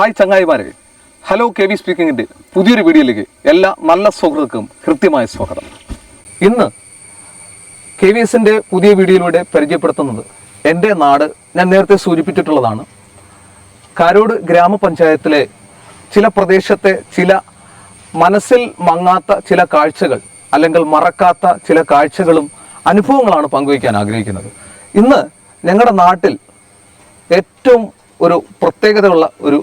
Hi ചങ്ങായിമാരെ. Hello K V സ്പീക്കിങ്ങിന്റെ പുതിയൊരു വീഡിയോയിലേക്ക് എല്ലാ നല്ല സുഹൃത്തുക്കും കൃത്യമായ സ്വാഗതം. ഇന്ന് കെ വി എസിന്റെ പുതിയ വീഡിയോയിലൂടെ പരിചയപ്പെടുത്തുന്നത് എന്റെ നാട് ഞാൻ നേരത്തെ സൂചിപ്പിച്ചിട്ടുള്ളതാണ്. കാരോട് ഗ്രാമപഞ്ചായത്തിലെ ചില പ്രദേശത്തെ ചില മനസ്സിൽ മങ്ങാത്ത ചില കാഴ്ചകൾ അല്ലെങ്കിൽ മറക്കാത്ത ചില കാഴ്ചകളും അനുഭവങ്ങളാണ് പങ്കുവയ്ക്കാൻ ആഗ്രഹിക്കുന്നത്. ഇന്ന് ഞങ്ങളുടെ നാട്ടിൽ ഏറ്റവും ഒരു പ്രത്യേകതയുള്ള ഒരു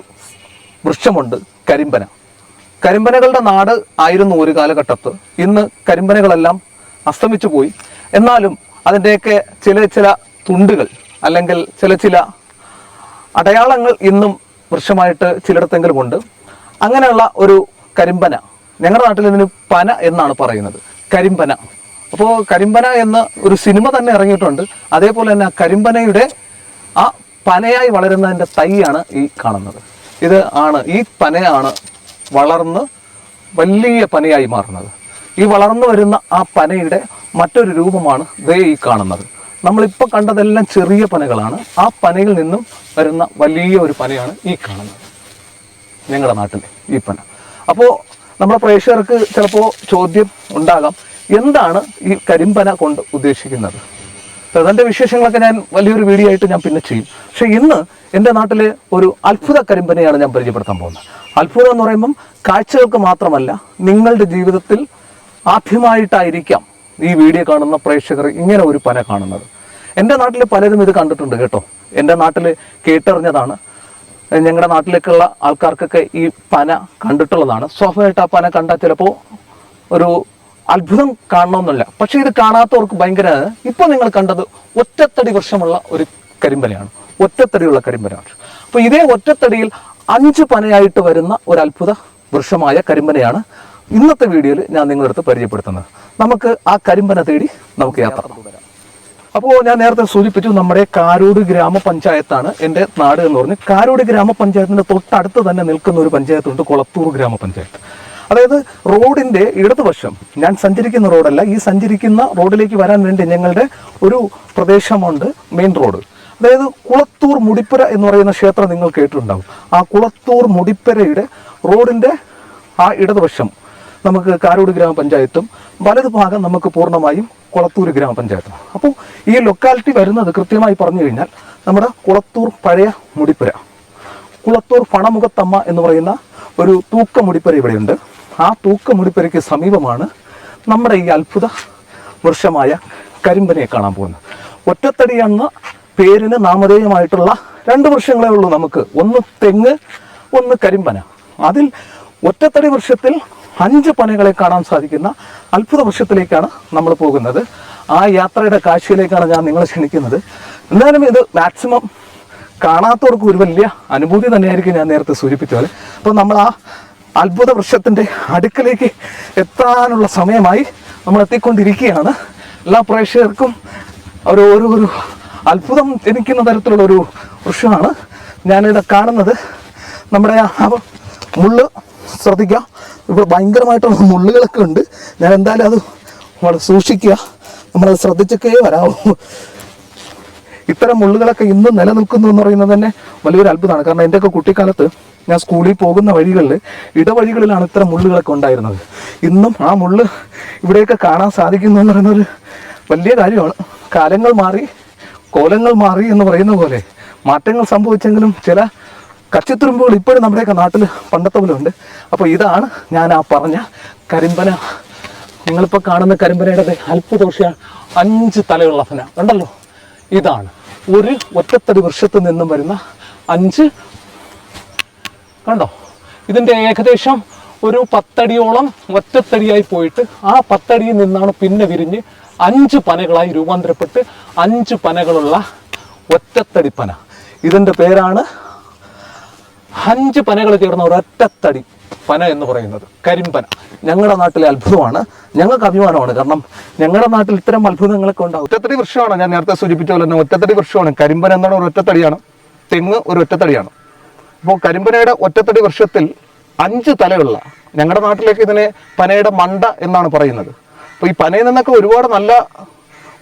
വൃക്ഷമുണ്ട് കരിമ്പന. കരിമ്പനകളുടെ നാട് ആയിരുന്നു ഒരു കാലഘട്ടത്ത്. ഇന്ന് കരിമ്പനകളെല്ലാം അസ്തമിച്ചു പോയി. എന്നാലും അതിന്റെയൊക്കെ ചില ചില തുണ്ടുകൾ അല്ലെങ്കിൽ ചില ചില അടയാളങ്ങൾ ഇന്നും വൃക്ഷമായിട്ട് ചിലയിടത്തെങ്കിലും ഉണ്ട് അങ്ങനെയുള്ള ഒരു കരിമ്പന. ഞങ്ങളുടെ നാട്ടിൽ ഇതിന് പന എന്നാണ് പറയുന്നത്. കരിമ്പന. അപ്പോൾ കരിമ്പന എന്ന ഒരു സിനിമ തന്നെ ഇറങ്ങിയിട്ടുണ്ട്. അതേപോലെ തന്നെ കരിമ്പനയുടെ ആ പനയായി വളരുന്നതിന്റെ തൈയാണ് ഈ കാണുന്നത്. ഇത് ആണ് ഈ പനയാണ് വളർന്ന് വലിയ പനയായി മാറുന്നത്. ഈ വളർന്നു വരുന്ന ആ പനയുടെ മറ്റൊരു രൂപമാണ് ദേ ഈ കാണുന്നത്. നമ്മളിപ്പോൾ കണ്ടതെല്ലാം ചെറിയ പനകളാണ്. ആ പനയിൽ നിന്നും വരുന്ന വലിയ ഒരു പനയാണ് ഈ കാണുന്നത്. ഞങ്ങളുടെ നാട്ടിലെ ഈ പന. അപ്പോൾ നമ്മുടെ പ്രേക്ഷകർക്ക് ചിലപ്പോൾ ചോദ്യം ഉണ്ടാകാം എന്താണ് ഈ കരിമ്പന കൊണ്ട് ഉദ്ദേശിക്കുന്നത്? അതിന്റെ വിശേഷങ്ങളൊക്കെ ഞാൻ വലിയൊരു വീഡിയോ ആയിട്ട് ഞാൻ പിന്നെ ചെയ്യും. പക്ഷെ ഇന്ന് എന്റെ നാട്ടിലെ ഒരു അത്ഭുത കരിമ്പനെയാണ് ഞാൻ പരിചയപ്പെടുത്താൻ പോകുന്നത്. അത്ഭുതം എന്ന് പറയുമ്പം കാഴ്ചകൾക്ക് മാത്രമല്ല നിങ്ങളുടെ ജീവിതത്തിൽ ആദ്യമായിട്ടായിരിക്കാം ഈ വീഡിയോ കാണുന്ന പ്രേക്ഷകർ ഇങ്ങനെ ഒരു പന കാണുന്നത്. എന്റെ നാട്ടിൽ പലരും ഇത് കണ്ടിട്ടുണ്ട് കേട്ടോ. എന്റെ നാട്ടിൽ കേട്ടറിഞ്ഞതാണ്. ഞങ്ങളുടെ നാട്ടിലേക്കുള്ള ആൾക്കാർക്കൊക്കെ ഈ പന കണ്ടിട്ടുള്ളതാണ്. സ്വാഭാവികമായിട്ട് ആ പന കണ്ടാൽ ചിലപ്പോൾ ഒരു അത്ഭുതം കാണണമെന്നില്ല പക്ഷെ ഇത് കാണാത്തവർക്ക് ഭയങ്കര ഇപ്പൊ നിങ്ങൾ കണ്ടത് ഒറ്റത്തടി വർഷമുള്ള ഒരു കരിമ്പനയാണ് ഒറ്റത്തടിയുള്ള കരിമ്പലയാണ്. അപ്പൊ ഇതേ ഒറ്റത്തടിയിൽ അഞ്ച് പനയായിട്ട് വരുന്ന ഒരു അത്ഭുത വൃക്ഷമായ കരിമ്പനയാണ് ഇന്നത്തെ വീഡിയോയിൽ ഞാൻ നിങ്ങളടുത്ത് പരിചയപ്പെടുത്തുന്നത്. നമുക്ക് ആ കരിമ്പന തേടി നമുക്ക് യാത്ര അപ്പോൾ ഞാൻ നേരത്തെ സൂചിപ്പിച്ചു നമ്മുടെ കാരോട് ഗ്രാമപഞ്ചായത്താണ് എന്റെ നാട് എന്ന് പറഞ്ഞ്. കാരോട് ഗ്രാമപഞ്ചായത്തിന്റെ തൊട്ടടുത്ത് തന്നെ നിൽക്കുന്ന ഒരു പഞ്ചായത്തുണ്ട് കൊളത്തൂർ ഗ്രാമപഞ്ചായത്ത്. അതായത് റോഡിന്റെ ഇടതുവശം ഞാൻ സഞ്ചരിക്കുന്ന റോഡല്ല ഈ സഞ്ചരിക്കുന്ന റോഡിലേക്ക് വരാൻ വേണ്ടി ഞങ്ങളുടെ ഒരു പ്രദേശമുണ്ട് മെയിൻ റോഡ്. അതായത് കുളത്തൂർ മുടിപ്പുര എന്ന് പറയുന്ന ക്ഷേത്രം നിങ്ങൾ കേട്ടിട്ടുണ്ടാവും. ആ കുളത്തൂർ മുടിപ്പുരയുടെ റോഡിന്റെ ആ ഇടതുവശം നമുക്ക് കാരോട് ഗ്രാമപഞ്ചായത്തും വലതു ഭാഗം നമുക്ക് പൂർണമായും കുളത്തൂർ ഗ്രാമപഞ്ചായത്തും. അപ്പോൾ ഈ ലൊക്കാലിറ്റി വരുന്നത് കൃത്യമായി പറഞ്ഞു കഴിഞ്ഞാൽ നമ്മുടെ കുളത്തൂർ പഴയ മുടിപ്പുര. കുളത്തൂർ പണമുഖത്തമ്മ എന്ന് പറയുന്ന ഒരു തൂക്ക മുടിപ്പുര ഇവിടെയുണ്ട്. ആ തൂക്കമുടിപ്പരയ്ക്ക് സമീപമാണ് നമ്മുടെ ഈ അത്ഭുത വൃക്ഷമായ കരിമ്പനെ കാണാൻ പോകുന്നത്. ഒറ്റത്തടി എന്ന പേരിന് നാമധേയമായിട്ടുള്ള രണ്ട് വൃക്ഷങ്ങളേ ഉള്ളൂ നമുക്ക്. ഒന്ന് തെങ്ങ് ഒന്ന് കരിമ്പന. അതിൽ ഒറ്റത്തടി വൃക്ഷത്തിൽ അഞ്ച് പനകളെ കാണാൻ സാധിക്കുന്ന അത്ഭുത വൃക്ഷത്തിലേക്കാണ് നമ്മൾ പോകുന്നത്. ആ യാത്രയുടെ കാഴ്ചയിലേക്കാണ് ഞാൻ നിങ്ങളെ ക്ഷണിക്കുന്നത്. എന്തായാലും ഇത് മാക്സിമം കാണാത്തവർക്ക് ഒരു വലിയ അനുഭൂതി തന്നെയായിരിക്കും ഞാൻ നേരത്തെ സൂചിപ്പിച്ച പോലെ അപ്പോൾ നമ്മൾ ആ അത്ഭുത വൃക്ഷത്തിന്റെ അടുക്കലേക്ക് എത്താനുള്ള സമയമായി നമ്മൾ എത്തിക്കൊണ്ടിരിക്കുകയാണ്. എല്ലാ പ്രേക്ഷകർക്കും ഒരു ഒരു ഒരു അത്ഭുതം ജനിക്കുന്ന തരത്തിലുള്ള ഒരു വൃക്ഷമാണ് ഞാനിവിടെ കാണുന്നത്. നമ്മുടെ മുള്ള് ശ്രദ്ധിക്കുക. ഇപ്പോൾ ഭയങ്കരമായിട്ടുള്ള മുള്ളുകളൊക്കെ ഉണ്ട്. ഞാൻ എന്തായാലും അത് വളരെ സൂക്ഷിക്കുക. നമ്മളത് ശ്രദ്ധിച്ചൊക്കെ വരാവൂ. ഇത്തരം മുള്ളുകളൊക്കെ ഇന്ന് നിലനിൽക്കുന്നു എന്ന് പറയുന്നത് തന്നെ വലിയൊരു അത്ഭുതമാണ്. കാരണം എന്റെയൊക്കെ കുട്ടിക്കാലത്ത് ഞാൻ സ്കൂളിൽ പോകുന്ന വഴികളിൽ ഇടവഴികളിലാണ് ഇത്തരം മുള്ളുകളൊക്കെ ഉണ്ടായിരുന്നത്. ഇന്നും ആ മുള്ള് ഇവിടെയൊക്കെ കാണാൻ സാധിക്കുന്നു എന്ന് പറയുന്നത് വലിയ കാര്യമാണ്. കാലങ്ങൾ മാറി കോലങ്ങൾ മാറി എന്ന് പറയുന്ന പോലെ മാറ്റങ്ങൾ സംഭവിച്ചെങ്കിലും ചില കച്ചിത്തുരുമ്പുകൾ ഇപ്പോഴും നമ്മുടെയൊക്കെ നാട്ടിൽ പണ്ടത്തെ പോലെ ഉണ്ട് അപ്പോൾ ഇതാണ് ഞാൻ ആ പറഞ്ഞ കരിമ്പന. നിങ്ങളിപ്പോൾ കാണുന്ന കരിമ്പനയുടെ അല്പദോഷ അഞ്ച് തലയുള്ള ഫന. ഉണ്ടല്ലോ ഇതാണ്. ഒരു ഒറ്റത്തടി വൃക്ഷത്തിൽ നിന്നും വരുന്ന അഞ്ച് കണ്ടോ? ഇതിന്റെ ഏകദേശം ഒരു പത്തടിയോളം ഒറ്റത്തടിയായി പോയിട്ട് ആ പത്തടിയിൽ നിന്നാണ് പിന്നെ വിരിഞ്ഞ് അഞ്ച് പനകളായി രൂപാന്തരപ്പെട്ട് അഞ്ച് പനകളുള്ള ഒറ്റത്തടി പന. ഇതിന്റെ പേരാണ് അഞ്ച് പനകൾ ചേർന്ന ഒരൊറ്റത്തടി. പന എന്ന് പറയുന്നത്. കരിമ്പന. ഞങ്ങളുടെ നാട്ടിലെ അത്ഭുതമാണ്. ഞങ്ങൾക്ക് അഭിമാനമാണ്. കാരണം ഞങ്ങളുടെ നാട്ടിൽ ഇത്തരം അത്ഭുതങ്ങളൊക്കെ ഉണ്ടാവും. ഒറ്റത്തടി വൃക്ഷമാണ്. ഞാൻ നേരത്തെ സൂചിപ്പിച്ച പോലെ തന്നെ ഒറ്റത്തടി വൃക്ഷമാണ്. കരിമ്പന എന്താണ് ഒരു ഒറ്റത്തടിയാണ്. തെങ്ങ് ഒരു ഒറ്റത്തടിയാണ്. അപ്പോൾ കരിമ്പനയുടെ ഒറ്റത്തടി വൃക്ഷത്തിൽ അഞ്ച് തലയുള്ള ഞങ്ങളുടെ നാട്ടിലേക്ക് ഇതിനെ പനയുടെ മണ്ട എന്നാണ് പറയുന്നത്. അപ്പോൾ ഈ പനയിൽ നിന്നൊക്കെ ഒരുപാട് നല്ല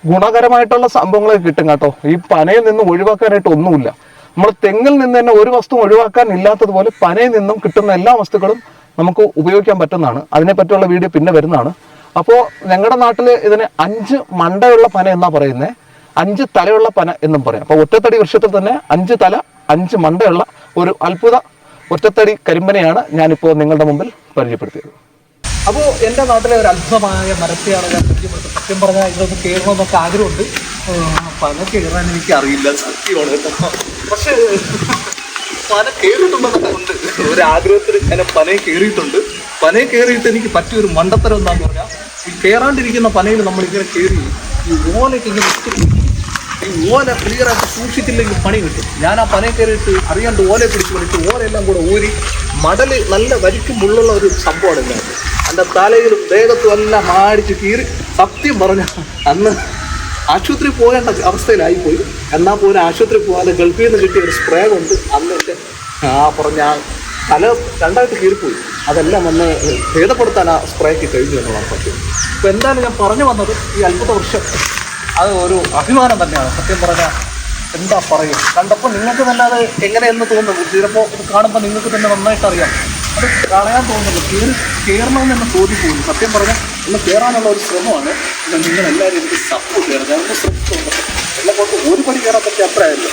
ഗുണകരമായിട്ടുള്ള സംഭവങ്ങളൊക്കെ കിട്ടും കേട്ടോ. ഈ പനയിൽ നിന്ന് ഒഴിവാക്കാനായിട്ട് ഒന്നുമില്ല. നമ്മൾ തെങ്ങിൽ നിന്ന് തന്നെ ഒരു വസ്തു ഒഴിവാക്കാൻ ഇല്ലാത്തതുപോലെ പനയിൽ നിന്നും കിട്ടുന്ന എല്ലാ വസ്തുക്കളും നമുക്ക് ഉപയോഗിക്കാൻ പറ്റുന്നതാണ്. അതിനെപ്പറ്റിയുള്ള വീഡിയോ പിന്നെ വരുന്നതാണ്. അപ്പോൾ ഞങ്ങളുടെ നാട്ടിൽ ഇതിന് അഞ്ച് മണ്ടയുള്ള പന എന്നാ പറയുന്നത് അഞ്ച് തലയുള്ള പന എന്നും പറയും. അപ്പോൾ ഒറ്റത്തടി വൃക്ഷത്തിൽ തന്നെ അഞ്ച് തല അഞ്ച് മണ്ടയുള്ള ഒരു അത്ഭുത ഒറ്റത്തടി കരിമ്പനയാണ് ഞാനിപ്പോൾ നിങ്ങളുടെ മുമ്പിൽ പരിചയപ്പെടുത്തിയത്. അപ്പോൾ എന്റെ നാട്ടിലെ ഒരു അത്ഭുതമായ മരത്തെയാണ് ഞാൻ ശരിക്കും സത്യം പറഞ്ഞാൽ ഇതൊന്ന് കയറണമെന്നൊക്കെ ആഗ്രഹമുണ്ട്. പന കയറാൻ എനിക്ക് അറിയില്ല സത്യമാണ് പക്ഷേ പന കയറിയിട്ടുണ്ടെന്നൊക്കെ ഉണ്ട്. ഒരു ആഗ്രഹത്തിൽ ഞാൻ പനയെ കയറിയിട്ടുണ്ട് പനയെ കയറിയിട്ട് എനിക്ക് പറ്റിയൊരു മണ്ടത്തരം എന്താണെന്ന് പറഞ്ഞാൽ ഈ കയറാണ്ടിരിക്കുന്ന പനയിൽ നമ്മളിങ്ങനെ കയറി ഈ ഓലയ്ക്ക് ഇങ്ങനെ ഈ ഓല ക്ലിയർ ആയിട്ട് സൂക്ഷിച്ചില്ലെങ്കിൽ പണി കിട്ടും. ഞാൻ ആ പനയെ കയറിയിട്ട് അറിയാണ്ട് ഓലയെ പിടിച്ച് വലിച്ച് ഓലയെല്ലാം കൂടെ ഊരി മടൽ നല്ല വരിക്കും ഒരു സംഭവമാണ് ഇതിനകത്ത് എന്റെ തലയിലും ദേഹത്തും എല്ലാം മാടിച്ച് കീറി സത്യം പറഞ്ഞ അന്ന് ആശുപത്രി പോകേണ്ട അവസ്ഥയിലായിപ്പോയി. എന്നാൽ പോലും ആശുപത്രി പോകാതെ ഗൾഫിൽ നിന്ന് കിട്ടിയ ഒരു സ്പ്രേ കൊണ്ട് അന്ന് ആ പറഞ്ഞ തല രണ്ടായിട്ട് കീറിപ്പോയി. അതെല്ലാം വന്ന് ഭേദപ്പെടുത്താൻ ആ സ്പ്രേക്ക് കഴിഞ്ഞു എന്നുള്ളതാണ് സത്യം. അപ്പോൾ എന്തായാലും ഞാൻ പറഞ്ഞു വന്നത് ഈ അത്ഭുത വർഷം അത് ഒരു അഭിമാനം തന്നെയാണ്. സത്യം പറഞ്ഞാൽ എന്താ പറയുക? കണ്ടപ്പോൾ നിങ്ങൾക്ക് തന്നെ അത് എങ്ങനെയെന്ന് തോന്നുന്നു. ചിലപ്പോൾ ഇത് കാണുമ്പോൾ നിങ്ങൾക്ക് തന്നെ നന്നായിട്ട് അറിയാം. അത് കളയാൻ തോന്നുന്നു. കയറി കയറണമെന്ന് തോന്നിപ്പോകും സത്യം പറഞ്ഞാൽ ഒന്ന് കയറാനുള്ള ഒരു ശ്രമമാണ്. എന്നാൽ നിങ്ങൾ എല്ലാവരും എനിക്ക് സപ്പോർട്ട് ചെയ്യണം. ഞാനൊന്ന് ശ്രമിച്ചുണ്ട് എന്നെ കൊണ്ട് ഒരു പടി കയറാൻ പറ്റിയ അത്രയല്ലോ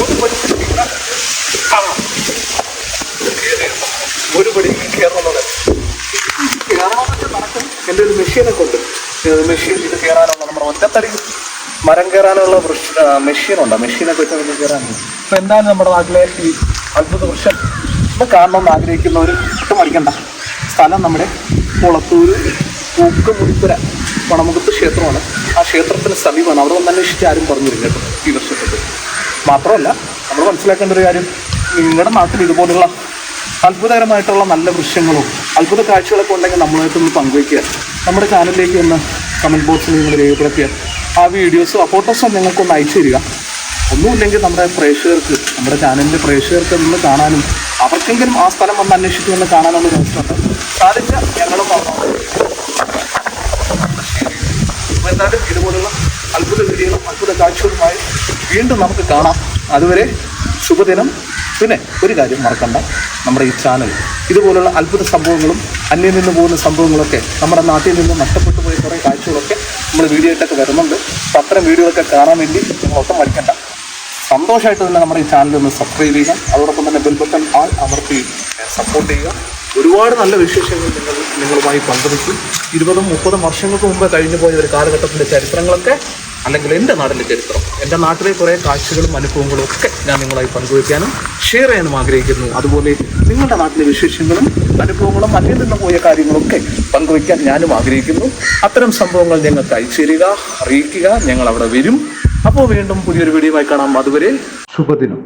ഒരു പടി. ഒരു പടി കയറണമെന്നുള്ളത് കയറണമെന്നൊക്കെ നടക്കും. എന്റെ ഒരു മെഷീനൊക്കെ ഉണ്ട് മെഷീൻ ഇത് കയറാനുള്ള നമ്മുടെ ഒറ്റത്തടി? മരം കയറാനുള്ള മെഷീനുണ്ട് മെഷീനൊക്കെ വെച്ച് നമുക്ക് കയറാനുണ്ട് അപ്പോൾ എന്താണ് നമ്മുടെ നാട്ടിലെ ഈ അത്ഭുത വൃക്ഷം ഇത് കാണണമെന്ന് ആഗ്രഹിക്കുന്നവർ ഒട്ടും മടിക്കണ്ട. സ്ഥലം നമ്മുടെ കുളത്തൂര് പൂക്കമുടിപ്പുര പണമുഖത്ത് ക്ഷേത്രമാണ്. ആ ക്ഷേത്രത്തിന് സമീപമാണ്. അവിടെ വന്ന് അന്വേഷിച്ച് ആരും പറഞ്ഞിരുന്നു കേട്ടോ ഈ വർഷത്തിൽ മാത്രമല്ല നമ്മൾ മനസ്സിലാക്കേണ്ട ഒരു കാര്യം. നിങ്ങളുടെ നാട്ടിൽ ഇതുപോലുള്ള അത്ഭുതകരമായിട്ടുള്ള നല്ല വൃക്ഷങ്ങളും അത്ഭുത കാഴ്ചകളൊക്കെ ഉണ്ടെങ്കിൽ നമ്മളായിട്ടൊന്ന് പങ്കുവയ്ക്കുക. നമ്മുടെ ചാനലിലേക്ക് ഒന്ന് കമന്റ് ബോക്സിൽ നിങ്ങൾ രേഖപ്പെടുത്തിയ ആ വീഡിയോസും ആ ഫോട്ടോസും ഞങ്ങൾക്കൊന്ന് അയച്ചു തരിക. ഒന്നുമില്ലെങ്കിൽ നമ്മുടെ പ്രേക്ഷകർക്ക് നമ്മുടെ ചാനലിന്റെ പ്രേക്ഷകർക്ക് ഒന്ന് കാണാനും അവർക്കെങ്കിലും ആ സ്ഥലം വന്ന് അന്വേഷിച്ച് വന്ന് കാണാനുള്ള ഒരു സാധിച്ച ഞങ്ങളും എന്തായാലും ഇതുപോലുള്ള അത്ഭുത വീഡിയോകളും അത്ഭുത കാഴ്ചകളുമായി വീണ്ടും നമുക്ക് കാണാം. അതുവരെ ശുഭദിനം. പിന്നെ ഒരു കാര്യം മറക്കണ്ട. നമ്മുടെ ഈ ചാനൽ ഇതുപോലുള്ള അത്ഭുത സംഭവങ്ങളും അന്യം നിന്ന് പോകുന്ന സംഭവങ്ങളൊക്കെ നമ്മുടെ നാട്ടിൽ നിന്ന് നഷ്ടപ്പെട്ടു പോയ കുറേ കാഴ്ചകളൊക്കെ നമ്മൾ വീഡിയോ ആയിട്ടൊക്കെ വരുന്നുണ്ട്. അപ്പോൾ അത്തരം വീഡിയോകളൊക്കെ കാണാൻ വേണ്ടി നിങ്ങളൊക്കെ മടിക്കണ്ട. സന്തോഷമായിട്ട് തന്നെ നമ്മുടെ ഈ ചാനൽ ഒന്ന് സബ്സ്ക്രൈബ് ചെയ്യുക. അതോടൊപ്പം തന്നെ ബെൽബട്ടൺ ആൾ അമർത്തി സപ്പോർട്ട് ചെയ്യുക. ഒരുപാട് നല്ല വിശേഷങ്ങൾ നിങ്ങൾ നിങ്ങളുമായി പങ്കുവയ്ക്കും. ഇരുപതും മുപ്പതും വർഷങ്ങൾക്ക് മുമ്പേ കഴിഞ്ഞു പോയ ഒരു കാലഘട്ടത്തിന്റെ ചരിത്രങ്ങളൊക്കെ അല്ലെങ്കിൽ എന്റെ നാടിന്റെ ചരിത്രം. എന്റെ നാട്ടിലെ കുറേ കാഴ്ചകളും അനുഭവങ്ങളും ഒക്കെ ഞാൻ നിങ്ങളായി പങ്കുവയ്ക്കാനും ഷെയർ ചെയ്യാനും ആഗ്രഹിക്കുന്നു. അതുപോലെ നിങ്ങളുടെ നാട്ടിലെ വിശേഷങ്ങളും അനുഭവങ്ങളും അന്യം നിന്ന് പോയ കാര്യങ്ങളൊക്കെ പങ്കുവയ്ക്കാൻ ഞാനും ആഗ്രഹിക്കുന്നു. അത്തരം സംഭവങ്ങൾ ഞങ്ങൾക്ക് അയച്ചു തരിക അറിയിക്കുക. ഞങ്ങൾ അവിടെ വരും. അപ്പോൾ വീണ്ടും പുതിയൊരു വീഡിയോയുമായി കാണാം. അതുവരെ ശുഭദിനം.